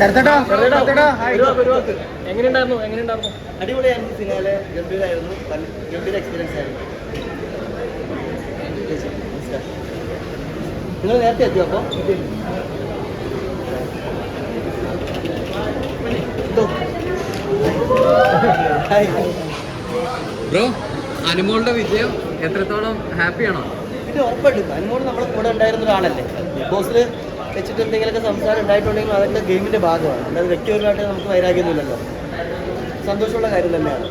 ശരത്തേട്ടാ ശരത്തേട്ടാ എങ്ങനെയുണ്ടായിരുന്നു? എങ്ങനെയുണ്ടായിരുന്നു? അടിപൊളിയായിരുന്നു സിനിമയിലെ. ഗംഭീരായിരുന്നു. ഗംഭീര എക്സ്പീരിയൻസ് ആയിരുന്നു. നിങ്ങൾ നേരത്തെ എത്തിയോ അപ്പോൾ ബ്രോ അനുമോളുടെ വിജയം എത്രത്തോളം ഹാപ്പിയാണോ? പിന്നെ ഉറപ്പായിട്ടും. അനുമോൾ നമ്മുടെ കൂടെ ഉണ്ടായിരുന്ന ഒരാളല്ലേ. ബിഗ് ബോസിൽ വെച്ചിട്ട് എന്തെങ്കിലുമൊക്കെ സംസാരം ഉണ്ടായിട്ടുണ്ടെങ്കിൽ അതൊക്കെ ഗെയിമിന്റെ ഭാഗമാണ്. അല്ലാതെ വ്യക്തിപരമായിട്ട് നമുക്ക് വൈരാഗ്യമൊന്നുമില്ലല്ലോ. സന്തോഷമുള്ള കാര്യം തന്നെയാണ്.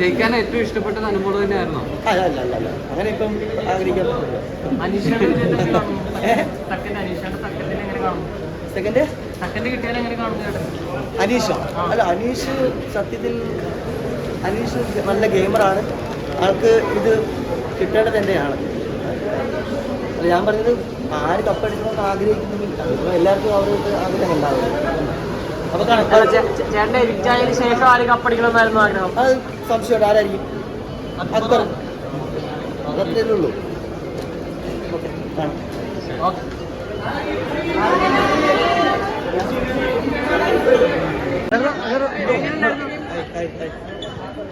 ജയിക്കാൻ ഏറ്റവും ഇഷ്ടപ്പെട്ട അനുഭവം തന്നെയായിരുന്നു? അല്ല അല്ല അല്ല അല്ല. അങ്ങനെ ഇപ്പം ആഗ്രഹിക്കാൻ അനീഷ? സെക്കൻഡ്? ചേട്ടൻ? അല്ല അനീഷ് സത്യത്തിൽ അനീഷ് നല്ല ഗെയിമറാണ്. ആൾക്ക് ഇത് കിട്ടേണ്ടത് തന്നെയാണ്. അല്ല ഞാൻ പറഞ്ഞത് ആര് കപ്പടിക്കണമെന്ന് ആഗ്രഹിക്കുന്നു എല്ലാവർക്കും അവർക്ക് ആഗ്രഹം ഉണ്ടാവില്ല അപ്പൊ ചേട്ടന്റെ എവിക്റ്റ് ആയതിനു ശേഷം ആര് കപ്പടിക്കണമെന്നായിരുന്നു ആഗ്രഹം? അത് സംശയമുണ്ട്. ആരായിരിക്കും? അക്ബർ. അതത്രേ ഉള്ളൂ. ഓക്കെ.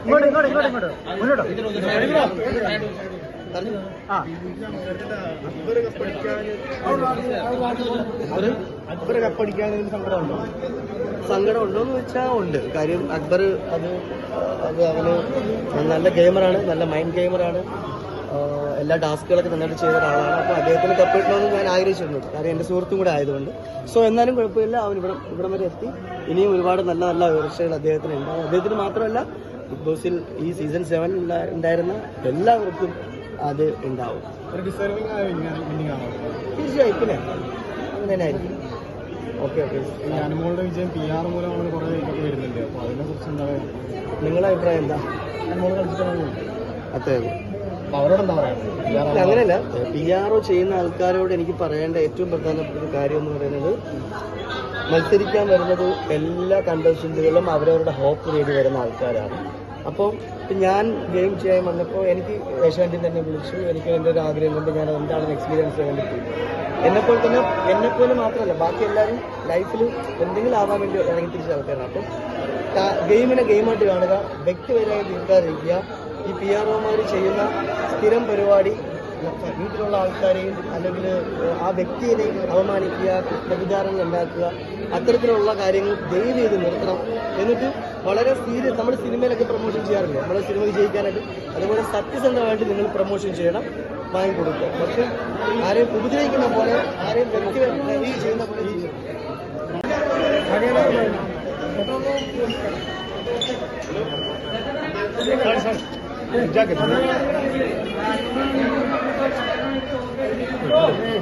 ഇങ്ങോട്ട് ഇങ്ങോട്ട് ഇങ്ങോട്ട് ഇങ്ങോട്ട്. മുന്നോട്ടോ? അക്ബർ കപ്പടിക്കാൻ സങ്കടമുണ്ടോ? സങ്കടമുണ്ടോ എന്ന് വെച്ചാൽ ഉണ്ട്. കാര്യം അക്ബർ അത് അത് അവന് നല്ല ഗെയിമറാണ് നല്ല മൈൻഡ് ഗെയിമറാണ്. എല്ലാ ടാസ്കുകളൊക്കെ നന്നായിട്ട് ചെയ്ത ഒരാളാണ്. അപ്പോൾ അദ്ദേഹത്തിന് കപ്പിടണമെന്ന് ഞാൻ ആഗ്രഹിച്ചിരുന്നു. കാര്യം എന്റെ സുഹൃത്തും കൂടെ ആയതുകൊണ്ട്. സോ എന്നാലും കുഴപ്പമില്ല. അവൻ ഇവിടെ ഇവിടം വരെ എത്തി. ഇനിയും ഒരുപാട് നല്ല നല്ല ഉയർച്ചകൾ അദ്ദേഹത്തിന് ഉണ്ടാകും അദ്ദേഹത്തിന് മാത്രമല്ല ബിഗ് ബോസിൽ ഈ സീസൺ സെവൻ ഉണ്ടായിരുന്ന എല്ലാവർക്കും അത് ഉണ്ടാവും. തീർച്ചയായും പിന്നെ അങ്ങനെ തന്നെ ആയിരിക്കും ഓക്കെ ഓക്കെ. അനുമോളുടെ വിജയം പി ആർ മൂലമാണ് കുറേ ഇതൊക്കെ വരുന്നുണ്ട്. അപ്പോൾ അതിനെ കുറിച്ച് എന്താ നിങ്ങളുടെ അഭിപ്രായം എന്താ? അനുമോൾ കളിച്ചിട്ടാണ് അത്രേ ഉള്ളൂ. അങ്ങനെയല്ല. പി ആർ ഒ ചെയ്യുന്ന ആൾക്കാരോട് എനിക്ക് പറയേണ്ട ഏറ്റവും പ്രധാനപ്പെട്ട ഒരു കാര്യം എന്ന് പറയുന്നത് മത്സരിക്കാൻ വരുന്നത് എല്ലാ കണ്ടസ്റ്റന്റുകളും അവരവരുടെ ഹോപ്പ് നേടി വരുന്ന ആൾക്കാരാണ്. അപ്പോൾ ഞാൻ ഗെയിം ചെയ്യാൻ വന്നപ്പോൾ എനിക്ക് ഏഷ്യാന്റിൽ തന്നെ വിളിച്ചു. എനിക്ക് എന്റെ ഒരു ആഗ്രഹം കൊണ്ട് ഞാൻ എന്താണ് എക്സ്പീരിയൻസ് ചെയ്യാൻ വേണ്ടി പോയി എന്നെപ്പോലെ തന്നെ എന്നെപ്പോലെ മാത്രമല്ല ബാക്കി എല്ലാവരും ലൈഫിൽ എന്തെങ്കിലും ആവാൻ വേണ്ടി ഇറങ്ങി തിരിച്ച ആൾക്കാരാണ്. അപ്പം ഗെയിമിനെ ഗെയിമായിട്ട് കാണുക വ്യക്തിപരമായി തീർക്കാതിരിക്കുക ഈ പി ആർ ഒമാർ ചെയ്യുന്ന സ്ഥിരം പരിപാടി വീട്ടിലുള്ള ആൾക്കാരെയും അല്ലെങ്കിൽ ആ വ്യക്തിയെയും അവമാനിക്കുക വ്യഭിചാരങ്ങൾ ഉണ്ടാക്കുക അത്തരത്തിലുള്ള കാര്യങ്ങൾ ദയവ് ചെയ്ത് നിർത്തണം. എന്നിട്ട് വളരെ സീരിയസ് നമ്മുടെ സിനിമയിലൊക്കെ പ്രൊമോഷൻ ചെയ്യാറില്ല? നമ്മുടെ സിനിമ വിജയിക്കാനായിട്ട്. അതുപോലെ സത്യസന്ധമായിട്ട് നിങ്ങൾ പ്രൊമോഷൻ ചെയ്യണം വാങ്ങിക്കൊടുക്കുക പക്ഷെ ആരെയും ഉപദ്രവിക്കുന്ന പോലെ ആരെയും വ്യക്തിപരമായി ചെയ്യുന്ന പോലെ.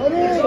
あれ